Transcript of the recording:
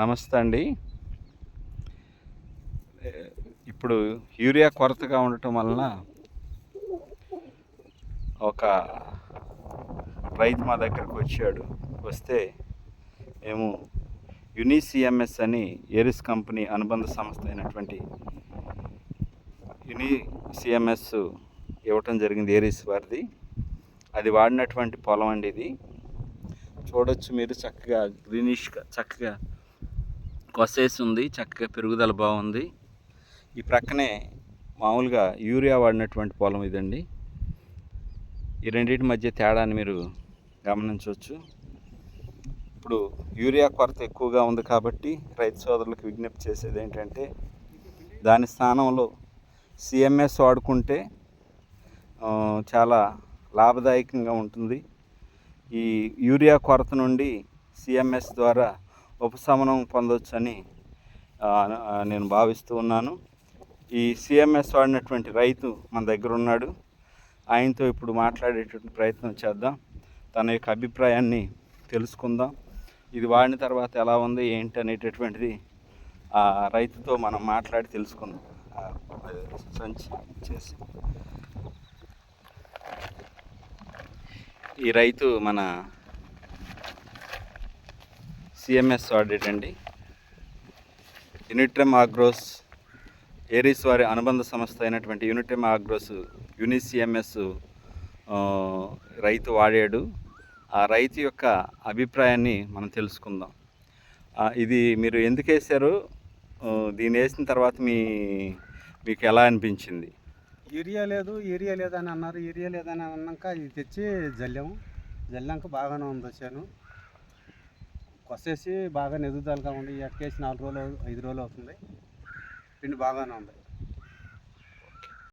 నమస్తే అండి. ఇప్పుడు యూరియా కొరతగా ఉండటం వలన ఒక రైతు మా దగ్గరకు వచ్చాడు. వస్తే మేము యునిసిఎంఎస్ అని ఏరిస్ కంపెనీ అనుబంధ సంస్థ అయినటువంటి యునిసిఎంఎస్ ఇవ్వటం జరిగింది ఏరిస్ వారిది. అది వాడినటువంటి పొలం అండి ఇది. చూడొచ్చు మీరు చక్కగా గ్రీనిష్గా చక్కగా కొసేసి ఉంది చక్కగా పెరుగుదల బాగుంది. ఈ ప్రక్కనే మామూలుగా యూరియా వాడినటువంటి పొలం ఇదండి. ఈ రెండింటి మధ్య తేడాని మీరు గమనించవచ్చు. ఇప్పుడు యూరియా కొరత ఎక్కువగా ఉంది కాబట్టి రైతు సోదరులకు విజ్ఞప్తి చేసేది ఏంటంటే దాని స్థానంలో సిఎంఎస్ వాడుకుంటే చాలా లాభదాయకంగా ఉంటుంది. ఈ యూరియా కొరత నుండి సిఎంఎస్ ద్వారా ఉపశమనం పొందవచ్చని నేను భావిస్తూ ఉన్నాను. ఈ సిఎంఎస్ వాడినటువంటి రైతు మన దగ్గర ఉన్నాడు ఆయనతో ఇప్పుడు మాట్లాడేటువంటి ప్రయత్నం చేద్దాం. తన యొక్క అభిప్రాయాన్ని తెలుసుకుందాం. ఇది వాడిన తర్వాత ఎలా ఉంది ఏంటి అనేటటువంటిది ఆ రైతుతో మనం మాట్లాడి తెలుసుకుందాం. సంచి చేసి. ఈ రైతు మన సిఎంఎస్ ఆడిట్ అండి. యూనిట్రమ్ ఆగ్రోస్ ఏరీస్ వారి అనుబంధ సంస్థ అయినటువంటి యూనిట్రమ్ ఆగ్రోస్ యూనిసిఎంఎస్ రైతు వాడాడు. ఆ రైతు యొక్క అభిప్రాయాన్ని మనం తెలుసుకుందాం. ఇది మీరు ఎందుకు వేశారు? దీన్ని వేసిన తర్వాత మీ మీకు ఎలా అనిపించింది? ఏరియా లేదు ఏరియా లేదని అన్నారు. ఏరియా లేదని అన్నాక ఇది తెచ్చి జల్లాము. జల్లాక బాగానే ఉంది వచ్చాను. కొసేసి బాగా ఎదుగుదలగా ఉంది ఎక్కేసి నాలుగు రోజులు ఐదు రోజులు అవుతుంది. పిండి బాగానే ఉంది.